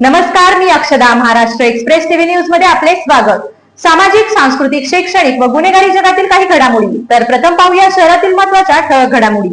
नमस्कार मी अक्षदा Maharashtra express TV न्यूजमध्ये आपले स्वागत. सामाजिक सांस्कृतिक शैक्षणिक व गुन्हेगारी जगातील काही घडामोडी. तर प्रथम पाहूया शहरातील महत्त्वाच्या ठळक घडामोडी.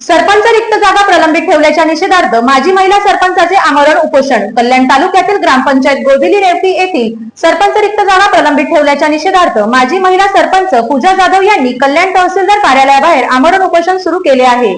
सरपंच रिक्त जागा प्रलंबित ठेवल्याच्या निषेधार्थ माजी महिला सरपंचाचे आमरण उपोषण. कल्याण तालुक्यातील ग्रामपंचायत गोदिली रेवती येथील सरपंच रिक्त जागा प्रलंबित ठेवल्याच्या निषेधार्थ माजी महिला सरपंच पूजा जाधव यांनी कल्याण तहसीलदार कार्यालयाबाहेर आमरण उपोषण सुरू केले आहे.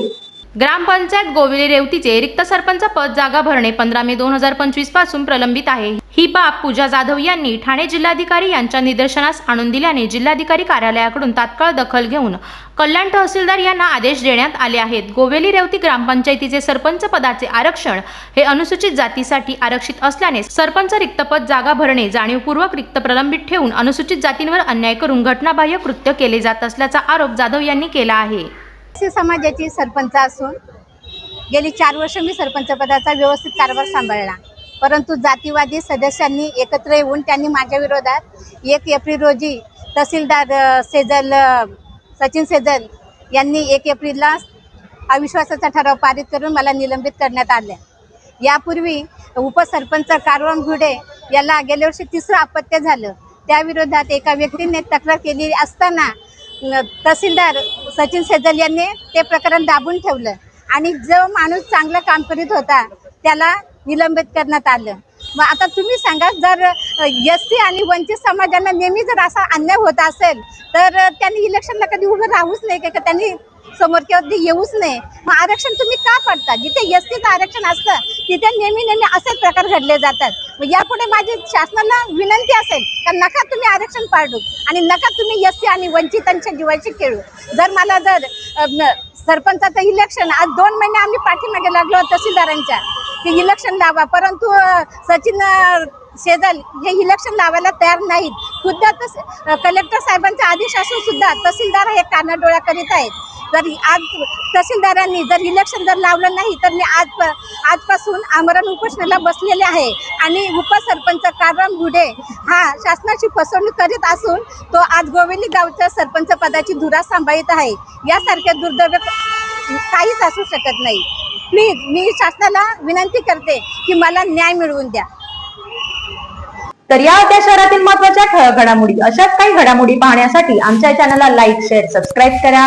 ग्रामपंचायत गोविले रेवतीचे रिक्त सरपंच पद जागा भरणे पंधरा मे दोन हजार पंचवीसपासून प्रलंबित आहे. ही बाब पूजा जाधव यांनी ठाणे जिल्हाधिकारी यांच्या निदर्शनास आणून दिल्याने जिल्हाधिकारी कार्यालयाकडून तात्काळ दखल घेऊन कल्याण तहसीलदार यांना आदेश देण्यात आले आहेत. गोवेली रेवती ग्रामपंचायतीचे सरपंच पदाचे आरक्षण हे अनुसूचित जातीसाठी आरक्षित असल्याने सरपंच रिक्त पद जागा भरणे जाणीवपूर्वक रिक्त प्रलंबित ठेवून अनुसूचित जातींवर अन्याय करून घटनाबाह्य कृत्य केले जात असल्याचा आरोप जाधव यांनी केला आहे. समाजाची सरपंच असून गेली चार वर्ष मी सरपंच पदाचा व्यवस्थित कारभार सांभाळला. परंतु जातीवादी सदस्यांनी एकत्र येऊन त्यांनी माझ्या विरोधात एक एप्रिल रोजी तहसीलदार सेजल सचिन सेजल यांनी एक एप्रिलला अविश्वासाचा ठराव पारित करून मला निलंबित करण्यात आले. यापूर्वी उपसरपंच कारवाम घुडे याला गेल्या वर्षी तिसरं अपत्य झालं. त्याविरोधात एका व्यक्तीने तक्रार केली असताना तहसीलदार सचिन सेजल यांनी ते प्रकरण दाबून ठेवलं. आणि जो माणूस चांगलं काम करीत होता त्याला निलंबित करण्यात आलं. मग आता तुम्ही सांगा जर एस सी आणि वंचित समाजाला नेहमी जर असा अन्याय होत असेल तर त्यांनी इलेक्शनला कधी उभं राहूच नाही का? का त्यांनी समोर कधी येऊच नाही? मग आरक्षण तुम्ही का पडता? जिथे एस टीचं आरक्षण असतं तिथे नेहमी नेहमी असेच प्रकार घडले जातात. यापुढे माझी शासनाला विनंती असेल का नका तुम्ही आरक्षण पाडू आणि नका तुम्ही एस सी आणि वंचितांच्या जीवाची खेळू. जर मला जर सरपंचाचं इलेक्शन आज दोन महिने आम्ही पाठीमागे लागलो तहसीलदारांच्या की इलेक्शन लावा. परंतु सचिन अ, शेजल हे इलेक्शन लावायला तयार नाहीत. खुद्द तस कलेक्टर साहेबांचा आदेश असून सुद्धा तहसीलदार हे कानाडोळा करीत आहेत. तर आज तहसीलदारांनी जर इलेक्शन जर लावलं नाही तर मी आज आजपासून आमरण उपोषणाला बसलेले आहे. आणि उपसरपंच कारवाम गुडे हा शासनाची फसवणूक करीत असून तो आज गोवेली गावच्या सरपंच पदाची धुरा सांभाळीत आहे. यासारख्या दुर्दैव काहीच असू शकत नाही. प्लीज मी शासनाला विनंती करते की मला न्याय मिळवून द्या. तर या होत्या शहरातील महत्त्वाच्या घडामोडी अशाच काही घडामोडी पाहण्यासाठी आमच्या चॅनलला लाईक शेअर सबस्क्राईब करा.